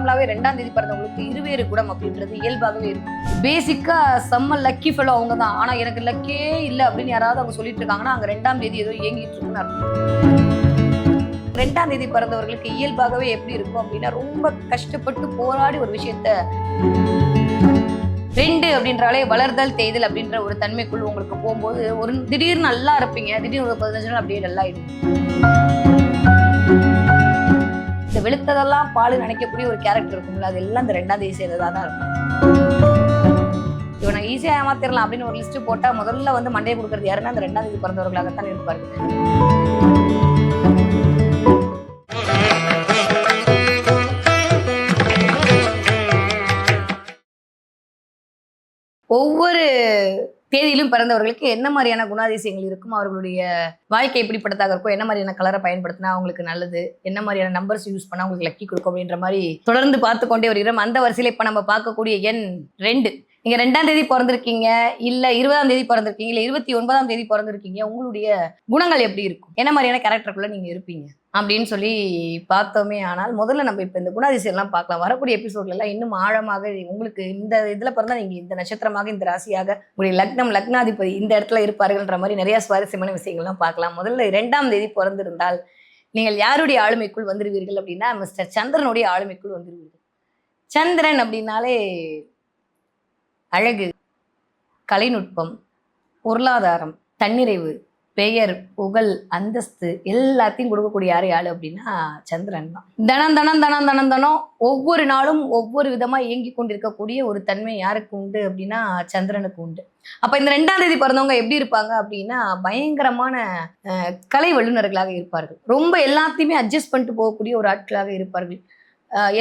நார்மலாவே ரெண்டாம் தேதி பிறந்தவங்களுக்கு இருவேறு குடம் அப்படின்றது இயல்பாகவே இருக்கும். பேசிக்கா செம்ம லக்கி ஃபெலோ அவங்க தான் ஆனா எனக்கு லக்கே இல்லை அப்படின்னு யாராவது அவங்க சொல்லிட்டு இருக்காங்கன்னா அங்க ரெண்டாம் தேதி ஏதோ இயங்கிட்டு இருக்குன்னு அர்த்தம். ரெண்டாம் தேதி பிறந்தவர்களுக்கு இயல்பாகவே எப்படி இருக்கும் அப்படின்னா ரொம்ப கஷ்டப்பட்டு போராடி ஒரு விஷயத்த ரெண்டு அப்படின்றாலே வளர்தல் தேய்தல் அப்படின்ற ஒரு தன்மைக்குள் உங்களுக்கு போகும்போது ஒரு திடீர்னு நல்லா இருப்பீங்க திடீர்னு ஒரு பதினஞ்சு நாள் அப்படியே நல்லா ஆயிடும் இந்த வெளுத்ததெல்லாம் பால் நினைக்கக்கூடிய ஒரு கேரக்டர் இருக்கும்ல அது எல்லாம் இந்த ரெண்டாம் தேதி தான் இருக்கும். இவனை ஈஸியா ஏமாத்திரலாம் அப்படின்னு ஒரு லிஸ்ட் போட்டா முதல்ல வந்து மண்டையை கொடுக்கறது யாருன்னா அந்த ரெண்டாம் தேதி பிறந்தவர்களாகத்தான் இருப்பார்கள் ஒவ்வொரு தேதியிலும் பிறந்தவர்களுக்கு என்ன மாதிரியான குணாதிசயங்கள் இருக்கும்? அவர்களுடைய வாழ்க்கை எப்படிப்பட்டதாக இருக்கும் என்ன மாதிரியான கலரை பயன்படுத்தினா அவங்களுக்கு நல்லது? என்ன மாதிரியான நம்பர்ஸ் யூஸ் பண்ணா அவங்களுக்கு லக்கி கொடுக்கும்? அப்படின்ற மாதிரி தொடர்ந்து பார்த்து கொண்டே வருகிறோம். அந்த வரிசையில் இப்போ நம்ம பார்க்கக்கூடிய எண் ரெண்டு. நீங்க ரெண்டாம் தேதி பிறந்திருக்கீங்க இல்ல இருபதாம் தேதி பிறந்திருக்கீங்க இல்ல இருபத்தி ஒன்பதாம் தேதி பிறந்திருக்கீங்க உங்களுடைய குணங்கள் எப்படி இருக்கும்? என்ன மாதிரியான கேரக்டருக்குள்ள நீங்க இருப்பீங்க? அப்படின்னு சொல்லி பார்த்தோமே ஆனால் முதல்ல நம்ம இப்போ இந்த குணாதிசயம்லாம் பார்க்கலாம். வரக்கூடிய எபிசோட்ல எல்லாம் இன்னும் ஆழமாக உங்களுக்கு இந்த இதுல பிறந்தா நீங்க இந்த நட்சத்திரமாக இந்த ராசியாக உங்களுடைய லக்னம் லக்னாதிபதி இந்த இடத்துல இருப்பார்கள்ன்ற மாதிரி நிறைய சுவாரஸ்யமான விஷயங்கள்லாம் பார்க்கலாம். முதல்ல இரண்டாம் தேதி பிறந்திருந்தால் நீங்கள் யாருடைய ஆளுமைக்குள் வந்துருவீர்கள் அப்படின்னா மிஸ்டர் சந்திரனுடைய ஆளுமைக்குள் வந்துருவீர்கள். சந்திரன் அப்படின்னாலே அழகு கலைநுட்பம் பொருளாதாரம் தன்னிறைவு பெயர் புகழ் அந்தஸ்து எல்லாத்தையும் கொடுக்கக்கூடிய யார் யாரு அப்படின்னா சந்திரன் தான். தனம் தனம் தனம் தனம் தனம் ஒவ்வொரு நாளும் ஒவ்வொரு விதமாக இயங்கி கொண்டிருக்கக்கூடிய ஒரு தன்மை யாருக்கு உண்டு அப்படின்னா சந்திரனுக்கு உண்டு. அப்போ இந்த ரெண்டாம் தேதி பிறந்தவங்க எப்படி இருப்பாங்க அப்படின்னா பயங்கரமான கலை வல்லுநர்களாக இருப்பார்கள். ரொம்ப எல்லாத்தையுமே அட்ஜஸ்ட் பண்ணிட்டு போகக்கூடிய ஒரு ஆட்களாக இருப்பார்கள்.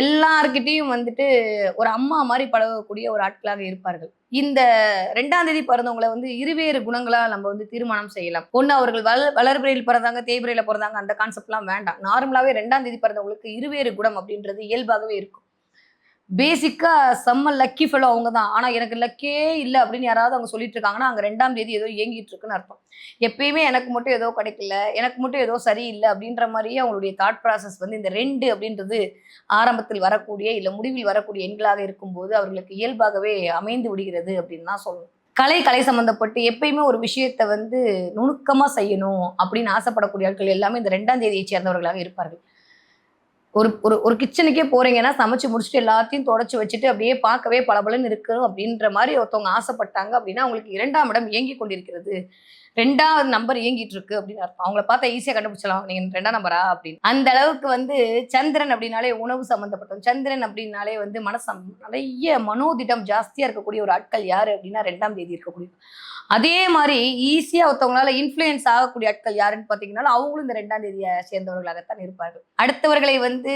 எல்லார்கிட்டையும் வந்துட்டு ஒரு அம்மா மாதிரி பழகக்கூடிய ஒரு ஆட்களாக இருப்பார்கள். இந்த ரெண்டாம் தேதி பிறந்தவங்களை வந்து இருவேறு குணங்களா நம்ம வந்து தீர்மானம் செய்யலாம். ஒண்ணு அவர்கள் வள வளர்பிறையில் பிறந்தாங்க தேய்பிறையில பிறந்தாங்க அந்த கான்செப்ட்லாம் வேண்டாம். நார்மலாவே ரெண்டாம் தேதி பிறந்தவங்களுக்கு இருவேறு குணம் அப்படின்றது இயல்பாகவே இருக்கும். பேசிக்காக செம்ம லக்கி ஃபெலோ அவங்க தான் ஆனால் எனக்கு லக்கே இல்லை அப்படின்னு யாராவது அவங்க சொல்லிட்டு இருக்காங்கன்னா அங்கே ரெண்டாம் தேதி ஏதோ இயங்கிட்டு இருக்குன்னு அர்த்தம். எப்பயுமே எனக்கு மட்டும் ஏதோ கிடைக்கல எனக்கு மட்டும் ஏதோ சரியில்லை அப்படின்ற மாதிரியே அவங்களுடைய தாட் ப்ராசஸ் வந்து இந்த ரெண்டு அப்படின்றது ஆரம்பத்தில் வரக்கூடிய இல்லை முடிவில் வரக்கூடிய எண்களாக இருக்கும்போது அவர்களுக்கு இயல்பாகவே அமைந்து விடுகிறது அப்படின்னு தான் சொல்லணும். கலை கலை சம்மந்தப்பட்டு எப்பயுமே ஒரு விஷயத்தை வந்து நுணுக்கமாக செய்யணும் அப்படின்னு ஆசைப்படக்கூடிய ஆட்கள் எல்லாமே இந்த ரெண்டாம் தேதியை சேர்ந்தவர்களாக இருப்பார்கள். ஒரு ஒரு ஒரு கிச்சனுக்கே போறீங்கன்னா சமைச்சு முடிச்சுட்டு எல்லாத்தையும் தொடச்சி வச்சுட்டு அப்படியே பார்க்கவே பளபளன்னு இருக்கணும் அப்படின்ற மாதிரி ஒருத்தவங்க ஆசைப்பட்டாங்க அப்படின்னா அவங்களுக்கு இரண்டாம் இடம் இயங்கி கொண்டிருக்கிறது. ரெண்டாவது நம்பர் இயங்கிட்டு இருக்கு அப்படின்னு அர்த்தம். அவங்கள பார்த்தா ஈஸியா கண்டுபிடிச்சலாம் நீங்க ரெண்டாம் நம்பரா அப்படின்னு. அந்த அளவுக்கு வந்து சந்திரன் அப்படின்னாலே உணவு சம்மந்தப்பட்டோம் சந்திரன் அப்படின்னாலே வந்து மனசம் நிறைய மனோதிடம் ஜாஸ்தியா இருக்கக்கூடிய ஒரு ஆட்கள் யாரு அப்படின்னா ரெண்டாம் தேதி இருக்கக்கூடிய அதே மாதிரி ஈஸியாக ஒருத்தவங்களால இன்ஃப்ளூயன்ஸ் ஆகக்கூடிய ஆட்கள் யாருன்னு பார்த்தீங்கன்னா அவங்களும் இந்த ரெண்டாம் தேதியை சேர்ந்தவர்களாகத்தான் இருப்பார்கள். அடுத்தவர்களை வந்து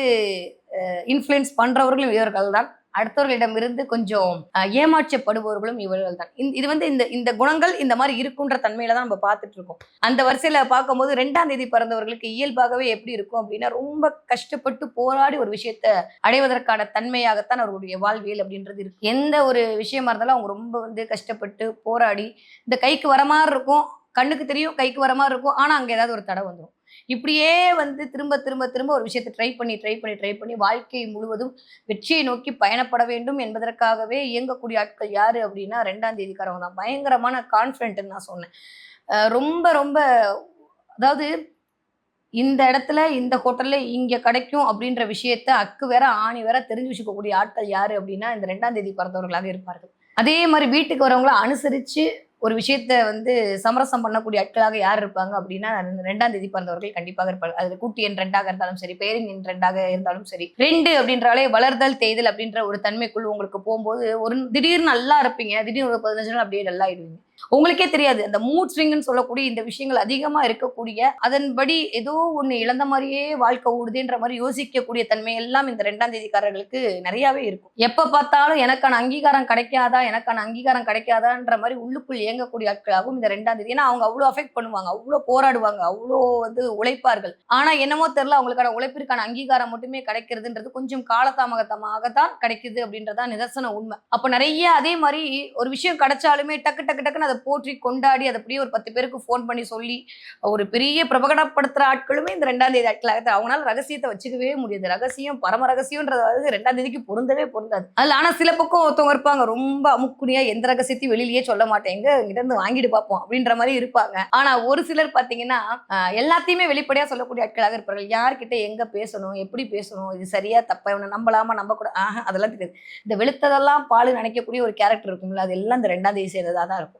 இன்ஃப்ளூயன்ஸ் பண்ணுறவர்களும் இவர்கள் தான் அடுத்தவர்களிடமிருந்து கொஞ்சம் ஏமாற்றப்படுபவர்களும் இவர்கள் தான் இது வந்து இந்த இந்த குணங்கள் இந்த மாதிரி இருக்குன்ற தன்மையில தான் நம்ம பார்த்துட்டு இருக்கோம் அந்த வரிசையில பார்க்கும்போது ரெண்டாம் தேதி பிறந்தவர்களுக்கு இயல்பாகவே எப்படி இருக்கும் அப்படின்னா ரொம்ப கஷ்டப்பட்டு போராடி ஒரு விஷயத்த அடைவதற்கான தன்மையாகத்தான் அவர்களுடைய வாழ்வியல் அப்படின்றது இருக்கு. எந்த ஒரு விஷயமா இருந்தாலும் அவங்க ரொம்ப வந்து கஷ்டப்பட்டு போராடி இந்த கைக்கு வர மாதிரி இருக்கும் கண்ணுக்கு தெரியும் கைக்கு வர மாதிரி இருக்கும் ஆனா அங்க ஏதாவது ஒரு தடை வந்துடும் இப்படியே வந்து திரும்ப திரும்ப திரும்ப ஒரு விஷயத்தை ட்ரை பண்ணி ட்ரை பண்ணி ட்ரை பண்ணி வாழ்க்கை முழுவதும் வெற்றியை நோக்கி பயணப்பட வேண்டும் என்பதற்காகவே இயங்கக்கூடிய ஆட்கள் யாரு அப்படின்னா ரெண்டாம் தேதிக்காரவங்க தான். பயங்கரமான கான்ஃபிடென்ட்னு நான் சொன்னேன். ரொம்ப ரொம்ப அதாவது இந்த இடத்துல இந்த ஹோட்டல்ல இங்கே கிடைக்கும் அப்படின்ற விஷயத்த அக்கு வேற ஆணி வேற தெரிஞ்சு வச்சுக்கக்கூடிய ஆட்கள் யாரு அப்படின்னா இந்த ரெண்டாம் தேதி பிறந்தவர்களாக இருப்பார்கள். அதே மாதிரி வீட்டுக்கு வரவங்கள அனுசரித்து ஒரு விஷயத்த வந்து சமரசம் பண்ணக்கூடிய ஆட்களாக யார் இருப்பாங்க அப்படின்னா ரெண்டாம் தேதி பிறந்தவர்கள் கண்டிப்பாக இருப்பாங்க. அதுல கூட்டி என் ரெண்டாக இருந்தாலும் சரி பேரின் என் ரெண்டாக இருந்தாலும் சரி. ரெண்டு அப்படின்றாலே வளர்தல் தேய்தல் அப்படின்ற ஒரு தன்மைக்குள் உங்களுக்கு போகும்போது ஒரு திடீர்னு நல்லா இருப்பீங்க. திடீர்னு ஒரு பதினஞ்சு நாள் அப்படியே நல்லா ஆயிடுவீங்க உங்களுக்கே தெரியாது. அந்த மூட் ஸ்விங்னு சொல்லக்கூடிய இந்த விஷயங்கள் அதிகமா இருக்கக்கூடிய அதன்படி ஏதோ ஒண்ணு இழந்த மாதிரியே வாழ்க்கை ஓடுதுன்ற மாதிரி யோசிக்கக்கூடிய தன்மை எல்லாம் இந்த ரெண்டாம் தேதிக்காரர்களுக்கு நிறையவே இருக்கும். எப்ப பார்த்தாலும் எனக்கான அங்கீகாரம் கிடைக்காதா எனக்கான அங்கீகாரம் கிடைக்காதான்ற மாதிரி உள்ளுக்குள் இயங்கக்கூடிய ஆட்களாகவும் இந்த ரெண்டாம் தேதி ஏன்னா அவங்க அவ்வளோ அஃபெக்ட் பண்ணுவாங்க அவ்வளோ போராடுவாங்க அவ்வளோ வந்து உழைப்பார்கள். ஆனா என்னமோ தெரியல அவங்களுக்கான உழைப்பிற்கான அங்கீகாரம் மட்டுமே கிடைக்கிறதுன்றது கொஞ்சம் காலதாமகத்தமாக தான் கிடைக்குது அப்படின்றதான் நிதர்சன உண்மை. அப்போ நிறைய அதே மாதிரி ஒரு விஷயம் கிடைச்சாலுமே டக்கு டக்கு டக்குன்னு வந்தாங்கன்னா அதை போற்றி கொண்டாடி அதை அப்படியே ஒரு பத்து பேருக்கு ஃபோன் பண்ணி சொல்லி ஒரு பெரிய பிரபகடப்படுத்துற ஆட்களுமே இந்த ரெண்டாம் தேதி ஆட்களாக அவங்களால ரகசியத்தை வச்சுக்கவே முடியாது. ரகசியம் பரம ரகசியம்ன்றது ரெண்டாம் தேதிக்கு பொருந்தவே பொருந்தாது. அதில் ஆனால் சில பக்கம் ஒருத்தவங்க இருப்பாங்க ரொம்ப அமுக்குனியாக எந்த ரகசியத்தையும் வெளியிலேயே சொல்ல மாட்டேங்க இங்கிட்ட இருந்து வாங்கிட்டு பார்ப்போம் அப்படின்ற மாதிரி இருப்பாங்க. ஆனால் ஒரு சிலர் பார்த்தீங்கன்னா எல்லாத்தையுமே வெளிப்படையாக சொல்லக்கூடிய ஆட்களாக இருப்பார்கள். யார்கிட்ட எங்கே பேசணும் எப்படி பேசணும் இது சரியா தப்பா இவனை நம்பலாமா நம்ப கூட ஆஹ் அதெல்லாம் தெரியாது. இந்த வெளுத்ததெல்லாம் பால் நினைக்கக்கூடிய ஒரு கேரக்டர் இருக்கும்ல அது எல்லாம் இந்த ரெண்டாம் தேதி சேர்ந்ததாக தான் இருக்கும்.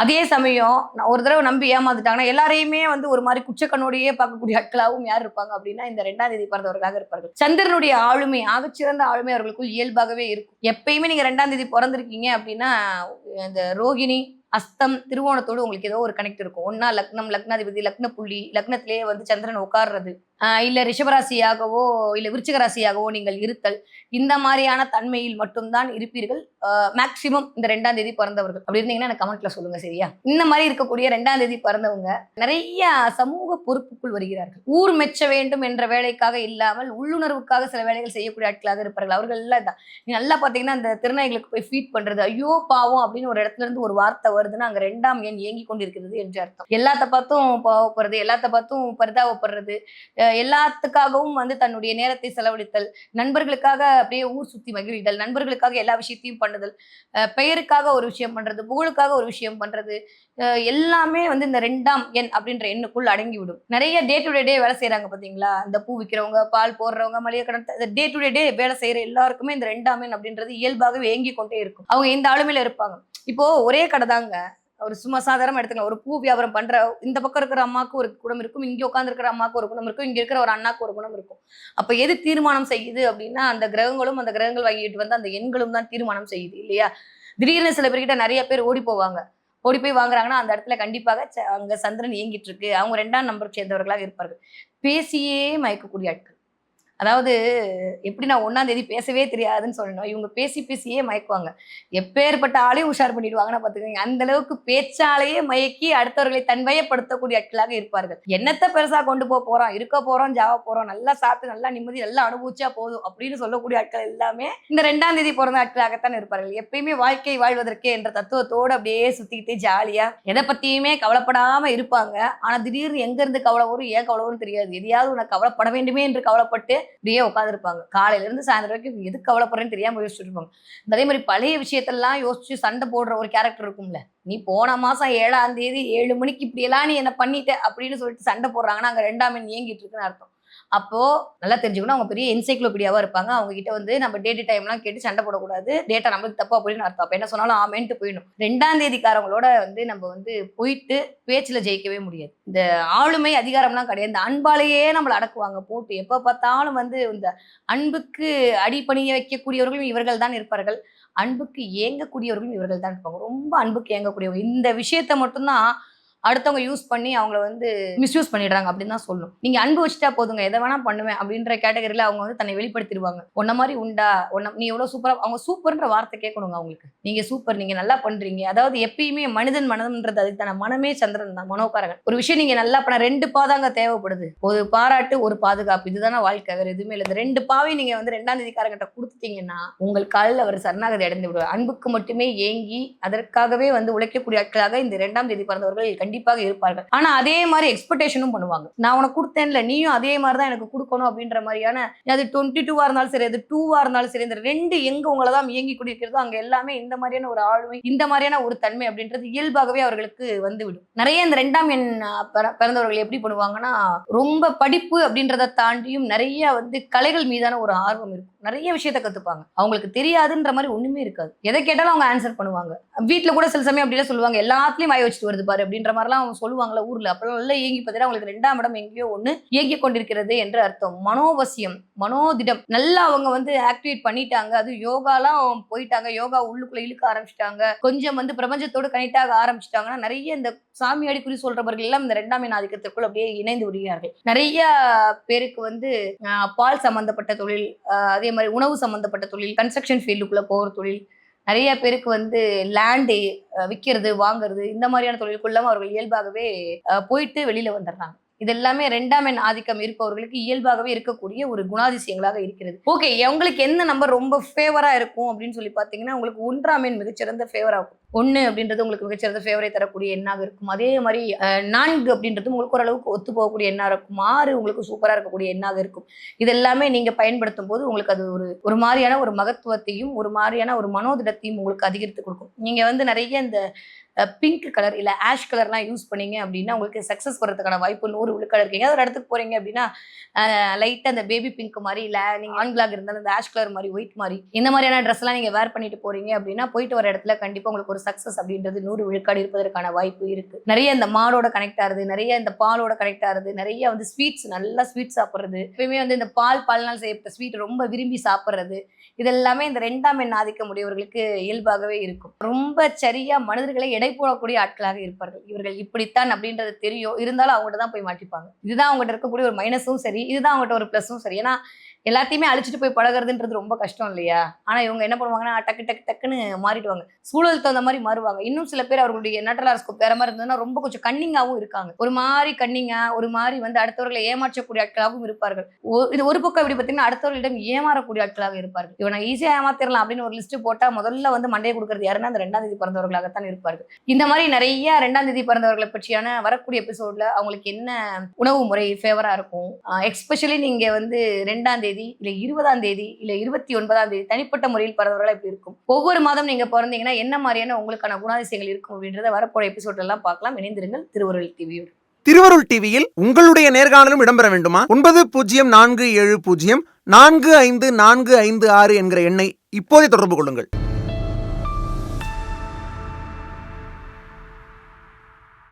அதே சமயம் நான் ஒரு தடவை நம்பி ஏமாந்துட்டாங்கன்னா எல்லாரையுமே வந்து ஒரு மாதிரி குச்சக்கண்ணோடையே பார்க்கக்கூடிய ஆட்களாகவும் யார் இருப்பாங்க அப்படின்னா இந்த ரெண்டாம் தேதி பிறந்தவர்களாக இருப்பார்கள். சந்திரனுடைய ஆளுமை ஆகச்சிறந்த ஆளுமை அவர்களுக்குள் இயல்பாகவே இருக்கும். எப்பயுமே நீங்க ரெண்டாம் தேதி பிறந்திருக்கீங்க அப்படின்னா இந்த ரோகிணி அஸ்தம் திருவோணத்தோடு உங்களுக்கு ஏதோ ஒரு கனெக்ட் இருக்கும். ஒன்னா லக்னம் லக்னாதிபதி லக்ன புள்ளி லக்னத்திலேயே வந்து சந்திரன் உட்கார்றது. இல்லை இல்ல ரிஷபராசியாகவோ இல்ல விருச்சிக ராசியாகவோ நீங்கள் இருத்தல். இந்த மாதிரியான தன்மையில் மட்டும்தான் இருப்பீர்கள். மேக்சிமம் இந்த ரெண்டாம் தேதி பிறந்தவர்கள். அப்படி இருந்தீங்கன்னா எனக்கு கமெண்ட்ல சொல்லுங்க சரியா? இந்த மாதிரி இருக்கக்கூடிய ரெண்டாம் தேதி பிறந்தவங்க நிறைய சமூக பொறுப்புக்குள் வருகிறார்கள். ஊர் மெச்ச வேண்டும் என்ற வேலைக்காக இல்லாமல் உள்ளுணர்வுக்காக சில வேலைகள் செய்யக்கூடிய ஆட்களாக இருப்பார்கள். அவர்கள் எல்லாம் தான் நீ நல்லா பாத்தீங்கன்னா அந்த திருநாய்களுக்கு போய் ஃபீட் பண்றது ஐயோ பாவம் அப்படின்னு ஒரு இடத்துல இருந்து ஒரு வார்த்தை வருதுன்னா அங்க ரெண்டாம் எண் ஏங்கி கொண்டிருக்கிறது என்று அர்த்தம். எல்லாத்த பார்த்தும் பாவப்படுறது எல்லாத்த பார்த்தும் பரிதாபப்படுறது எல்லாத்துக்காகவும் வந்து தன்னுடைய நேரத்தை செலவழித்தல் நண்பர்களுக்காக அப்படியே ஊர் சுத்தி மகிழ்தல் நண்பர்களுக்காக எல்லா விஷயத்தையும் பண்ணுதல் பெயருக்காக ஒரு விஷயம் பண்றது புகழுக்காக ஒரு விஷயம் பண்றது அஹ் எல்லாமே வந்து இந்த ரெண்டாம் எண் அப்படின்ற எண்ணுக்குள் அடங்கி விடும் நிறைய டே டு டே டே வேலை செய்யறாங்க பாத்தீங்களா? இந்த பூ விற்கிறவங்க பால் போடுறவங்க மளிகை கடன் டே டு டே டே வேலை செய்யற எல்லாருக்குமே இந்த ரெண்டாம் எண் அப்படின்றது இயல்பாகவே ஏங்கி கொண்டே இருக்கும். அவங்க இந்த ஆளுமையில இருப்பாங்க. இப்போ ஒரே கடை தாங்க. ஒரு சும்மா சாதாரணமா எடுத்துக்கலாம். ஒரு பூ வியாபாரம் பண்ற இந்த பக்கம் இருக்கிற அம்மாவுக்கு ஒரு குணம் இருக்கும். இங்க உட்காந்துருக்கிற அம்மாவுக்கு ஒரு குணம் இருக்கும். இங்க இருக்கிற ஒரு அண்ணாக்கு ஒரு குணம் இருக்கும். அப்ப எது தீர்மானம் செய்யுது அப்படின்னா அந்த கிரகங்களும் அந்த கிரகங்கள் வாங்கிட்டு வந்து அந்த எண்களும் தான் தீர்மானம் செய்யுது இல்லையா? திடீர்னு சில பேர்கிட்ட நிறைய பேர் ஓடி போவாங்க. ஓடி போய் வாங்குறாங்கன்னா அந்த இடத்துல கண்டிப்பாக ச- அங்க சந்திரன் இயங்கிட்டு இருக்கு. அவங்க ரெண்டாம் நம்பர் சேர்ந்தவர்களாக இருப்பார்கள். பேசியே மயக்கக்கூடிய ஆட்கள். அதாவது எப்படி நான் ஒன்றாம் தேதி பேசவே தெரியாதுன்னு சொல்லணும். இவங்க பேசி பேசியே மயக்குவாங்க. எப்பேற்பட்ட ஆளையும் உஷார் பண்ணிடுவாங்கன்னா பார்த்துக்கோங்க. அந்த அளவுக்கு பேச்சாலேயே மயக்கி அடுத்தவர்களை தன்வயப்படுத்தக்கூடிய ஆட்களாக இருப்பார்கள். என்னத்தை பெருசாக கொண்டு போக போகிறோம் இருக்க போகிறோம் ஜாவ போகிறோம் நல்லா சாப்பிட்டு நல்லா நிம்மதி நல்லா அனுபவிச்சா போதும் அப்படின்னு சொல்லக்கூடிய ஆட்கள் எல்லாமே இந்த ரெண்டாம் தேதி பிறந்த ஆட்களாகத்தான் இருப்பார்கள். எப்பயுமே வாழ்க்கை வாழ்வதற்கே என்ற தத்துவத்தோடு அப்படியே சுற்றிக்கிட்டே ஜாலியாக எதை பற்றியுமே கவலைப்படாமல் இருப்பாங்க. ஆனால் திடீர்னு எங்கேருந்து கவலை வரும் ஏன் கவலை வரும்னு தெரியாது. எதையாவது உனக்கு கவலைப்பட வேண்டுமே என்று கவலைப்பட்டு இப்படியே உட்காந்துருப்பாங்க காலையில இருந்து சாயந்தரம் வரைக்கும் எது கவலைப்படுறேன்னு தெரியாம யோசிச்சுட்டு இருப்பாங்க. அதே மாதிரி பழைய விஷயத்தெல்லாம் யோசிச்சு சண்டை போடுற ஒரு கேரக்டர் இருக்கும்ல. நீ போன மாசம் ஏழாம் தேதி ஏழு மணிக்கு இப்படி எல்லாம் நீ என்ன பண்ணிட்ட அப்படின்னு சொல்லிட்டு சண்டை போடுறாங்கன்னா அங்க ரெண்டாம் எண் இயங்கிட்டு இருக்குன்னு அர்த்தம். அப்போ நல்லா தெரிஞ்சுக்கணும். அவங்க பெரிய என்சைக்ளோபீடியாவா இருப்பாங்க. அவங்க கிட்ட வந்து நம்ம டேட்டு டைம்லாம் கேட்டு சண்டை போடக்கூடாது. டேட்டா நம்மளுக்கு தப்பாக அப்படின்னு அர்த்தம். அப்போ என்ன சொன்னாலும் ஆமேன்ட்டு போயிடணும். ரெண்டாம் தேதிக்காரங்களோட வந்து நம்ம வந்து போயிட்டு பேச்சுல ஜெயிக்கவே முடியாது. இந்த ஆளுமை அதிகாரம்லாம் கிடையாது. இந்த அன்பாலேயே நம்மளை அடக்குவாங்க. போட்டு எப்போ பார்த்தாலும் வந்து இந்த அன்புக்கு அடிப்பணிய வைக்கக்கூடியவர்களும் இவர்கள் தான் இருப்பார்கள். அன்புக்கு ஏங்கக்கூடியவர்களும் இவர்கள் தான் இருப்பாங்க. ரொம்ப அன்புக்கு ஏங்கக்கூடியவங்க. இந்த விஷயத்த மட்டும்தான் அடுத்தவங்க யூஸ் பண்ணி அவங்கள வந்து மிஸ்யூஸ் பண்ணிடுறாங்க அப்படின்னு தான் சொல்லணும். நீங்க அன்பு வச்சுட்டா போதுங்க எதை வேணா பண்ணுவேன் அப்படின்ற கேட்டகரியில அவங்க வந்து தன்னை வெளிப்படுத்திடுவாங்க. உன்ன மாதிரி உண்டா? உன்ன நீ எவ்வளவு சூப்பரா அவங்க சூப்பர்ன்ற வார்த்தை கேட்கணுங்க அவங்களுக்கு. நீங்க சூப்பர் நீங்க நல்லா பண்றீங்க. அதாவது எப்பயுமே மனிதன் மனம்ன்றது அதுக்கு தன மனமே சந்திரன் தான் மனோகாரகன். ஒரு விஷயம் நீங்க நல்லா பண்ண ரெண்டு பாதாங்க தேவைப்படுது. ஒரு பாராட்டு ஒரு பாதுகாப்பு. இதுதானே வாழ்க்கை வேற எதுவுமே இல்லை. இந்த ரெண்டு பாவையும் நீங்க வந்து ரெண்டாம் தேதிக்காரங்கிட்ட கொடுத்துட்டீங்கன்னா உங்கள் காலில் அவர் சரணாகதி அடைந்து விடுவார். அன்புக்கு மட்டுமே ஏங்கி அதற்காகவே வந்து உழைக்கக்கூடிய ஆட்களாக இந்த இரண்டாம் தேதி பிறந்தவர்கள் கண்டிப்பாக இருப்பார்கள். ஆனா அதே மாதிரி எக்ஸ்பெக்டேஷனும் பண்ணுவாங்க. நான் உனக்கு கொடுத்தேன்ல நீயும் அதே மாதிரி தான் எனக்கு கொடுக்கணும் அப்படின்ற மாதிரியான அது டுவெண்ட்டி டூவா இருந்தாலும் சரி அது டூவா இருந்தாலும் சரி இந்த ரெண்டு எங்க உங்களை தான் இயங்கி கொண்டிருக்கிறதோ அங்க எல்லாமே இந்த மாதிரியான ஒரு ஆளுமை இந்த மாதிரியான ஒரு தன்மை அப்படின்றது இயல்பாகவே அவர்களுக்கு வந்துவிடும். நிறைய இந்த ரெண்டாம் எண் பிற- பிறந்தவர்கள் எப்படி பண்ணுவாங்கன்னா ரொம்ப படிப்பு அப்படின்றத தாண்டியும் நிறைய வந்து கலைகள் மீதான ஒரு ஆர்வம் இருக்கும். நிறைய விஷயத்த கத்துப்பாங்க. அவங்களுக்கு தெரியாதுன்ற மாதிரி ஒண்ணுமே இருக்காது. எதை கேட்டாலும் அவங்க ஆன்சர் பண்ணுவாங்க. வீட்டில் கூட சில சமயம் அப்படிலாம் சொல்லுவாங்க. எல்லாத்துலயும் வாய் வச்சுட்டு வருது பாரு அப்படின்ற மாதிரிலாம் அவங்க சொல்லுவாங்களா ஊர்ல. அப்பெல்லாம் நல்லா இயங்கி பார்த்தீங்கன்னா அவங்களுக்கு ரெண்டாம் இடம் எங்கேயோ ஒண்ணு இயங்கி கொண்டிருக்கிறது என்று அர்த்தம். மனோவசியம். மனோதிடம். நல்லா அவங்க வந்து ஆக்டிவேட் பண்ணிட்டாங்க. அது யோகாலாம் போயிட்டாங்க. யோகா உள்ளுக்குள்ள இழுக்க ஆரம்பிச்சிட்டாங்க. கொஞ்சம் வந்து பிரபஞ்சத்தோடு கனெக்ட் ஆக ஆரம்பிச்சிட்டாங்கன்னா நிறைய இந்த சாமியாடி குறி சொல்றவர்கள் எல்லாம் இந்த ரெண்டாம் எண் ஆதிக்கத்திற்குள் அப்படியே இணைந்து விடுகிறார்கள். நிறைய பேருக்கு வந்து பால் சம்பந்தப்பட்ட தொழில் அதே மாதிரி உணவு சம்பந்தப்பட்ட தொழில் கன்ஸ்ட்ரக்ஷன் ஃபீல்டுக்குள்ள போகிற தொழில். நிறைய பேருக்கு வந்து லேண்டு விற்கிறது வாங்குறது இந்த மாதிரியான தொழிலுக்குள்ளாம அவர்கள் இயல்பாகவே போயிட்டு வெளியில வந்துடுறாங்க. இது எல்லாமே ரெண்டாம் எண் ஆதிக்கம் இருப்பவர்களுக்கு இயல்பாகவே இருக்கக்கூடிய ஒரு குணாதிசயங்களாக இருக்கிறது. ஓகே உங்களுக்கு எந்த நம்பர் ரொம்ப ஃபேவரா இருக்கும் அப்படின்னு சொல்லி பார்த்தீங்கன்னா உங்களுக்கு ஒன்றாம் எண் மிகச்சிறந்த ஃபேவரா இருக்கும் ஒன்று அப்படின்றது உங்களுக்கு மிகச்சிறந்த ஃபேவரை தரக்கூடிய எண்ணாக இருக்கும். அதே மாதிரி நான்கு அப்படின்றது உங்களுக்கு ஓரளவுக்கு ஒத்து போகக்கூடிய எண்ணாக இருக்கும். ஆறு உங்களுக்கு சூப்பராக இருக்கக்கூடிய எண்ணாக இருக்கும். இது எல்லாமே பயன்படுத்தும் போது உங்களுக்கு அது ஒரு ஒரு மாதிரியான ஒரு மகத்துவத்தையும் ஒரு மாதிரியான ஒரு மனோதிடத்தையும் உங்களுக்கு அதிகரித்து கொடுக்கும். நீங்கள் வந்து நிறைய இந்த பிங்க் கலர் இல்ல ஆஷ் கலர்லாம் யூஸ் பண்ணீங்க அப்படின்னா உங்களுக்கு சக்ஸஸ் வர்றதுக்கான வாய்ப்பு நூறு விழுக்காடு இருக்கீங்க. ஒரு இடத்துக்கு போறீங்க அப்படின்னா லைட்டா அந்த பேபி பிங்க் மாதிரி இல்ல நீங்க ஆண்களாக இருந்தாலும் இந்த ஆஷ் கலர் மாதிரி ஒயிட் மாதிரி இந்த மாதிரியான ட்ரெஸ் எல்லாம் நீங்க வேர் பண்ணிட்டு போறீங்க அப்படின்னா போயிட்டு வர இடத்துல கண்டிப்பா உங்களுக்கு ஒரு சக்ஸஸ் அப்படின்றது நூறு விழுக்காடு இருப்பதற்கான வாய்ப்பு இருக்கு. நிறைய இந்த மாடோட கனெக்ட் ஆகுது நிறைய இந்த பாலோட கனெக்ட் ஆகுது நிறைய வந்து ஸ்வீட்ஸ் நல்லா ஸ்வீட் சாப்பிட்றது எப்பயுமே வந்து இந்த பால் பால்னால் செய்யப்பட்ட ஸ்வீட் ரொம்ப விரும்பி சாப்பிட்றது இதெல்லாமே இந்த ரெண்டாம் எண் ஆதிக்கம் உடையவர்களுக்கு இயல்பாகவே இருக்கும். ரொம்ப சரியா மனிதர்களை எடை போடக்கூடிய ஆட்களாக இருப்பார்கள். இவர்கள் இப்படித்தான் அப்படின்றது தெரியும். இருந்தாலும் அவங்ககிட்ட தான் போய் மாட்டிப்பாங்க. இதுதான் அவங்ககிட்ட இருக்கக்கூடிய ஒரு மைனஸும் சரி இதுதான் அவங்ககிட்ட ஒரு ப்ளஸும் சரி. ஏன்னா எல்லாத்தையுமே அழிச்சிட்டு போய் பழகுறதுன்றது ரொம்ப கஷ்டம் இல்லையா? ஆனா இவங்க என்ன பண்ணுவாங்கன்னா டக்கு டக்கு டக்குன்னு மாறிடுவாங்க. சூழல் தகுந்த மாதிரி மாறுவாங்க. இன்னும் சில பேர் அவர்களுடைய நட்டலாரஸ்கோப் வேற மாதிரி இருந்ததுன்னா ரொம்ப கொஞ்சம் கன்னிங்காவும் இருக்காங்க. ஒரு மாதிரி கன்னிங்கா ஒரு மாதிரி வந்து அடுத்தவர்களை ஏமாற்றக்கூடிய ஆட்களாகவும் இருப்பார்கள். இது ஒரு பக்கம் இப்படி பார்த்தீங்கன்னா அடுத்தவர்களிடம் ஏமாறக்கூடிய ஆட்களாக இருப்பார்கள். இவனை ஈஸியா ஏமாத்திரலாம் அப்படின்னு ஒரு லிஸ்ட் போட்டா முதல்ல வந்து மண்டையை கொடுக்கறது யாருன்னா அந்த ரெண்டாம் தேதி பிறந்தவர்களாகத்தான் இருப்பார்கள். இந்த மாதிரி நிறைய ரெண்டாம் தேதி பிறந்தவர்களை பற்றியான வரக்கூடிய எபிசோட்ல அவங்களுக்கு என்ன உணவு முறை ஃபேவரா இருக்கும்? எக்ஸ்பெஷலி நீங்க வந்து ரெண்டாம் தேதி இல்ல இருபதாம் தேதி இல்ல இருபத்தி ஒன்பதாம் தேதி தனிப்பட்ட முறையில் பிறந்தவர்களா இப்படி இருக்கும். ஒவ்வொரு மாதம் நீங்க பிறந்தீங்கன்னா என்ன மாதிரியான உங்களுக்கான குணாதிசயங்கள் இருக்கும் அப்படின்றத வரப்போற எபிசோட் எல்லாம் பார்க்கலாம். இணைந்திருங்கள் திருவருள் டிவியோடு திருவருள் டிவியில் உங்களுடைய நேர்காணலும் இடம்பெற வேண்டுமா? ஒன்பது பூஜ்ஜியம் நான்கு ஏழு பூஜ்ஜியம் நான்கு ஐந்து நான்கு ஐந்து ஆறு என்கிற எண்ணை இப்போதே தொடர்பு கொள்ளுங்கள்.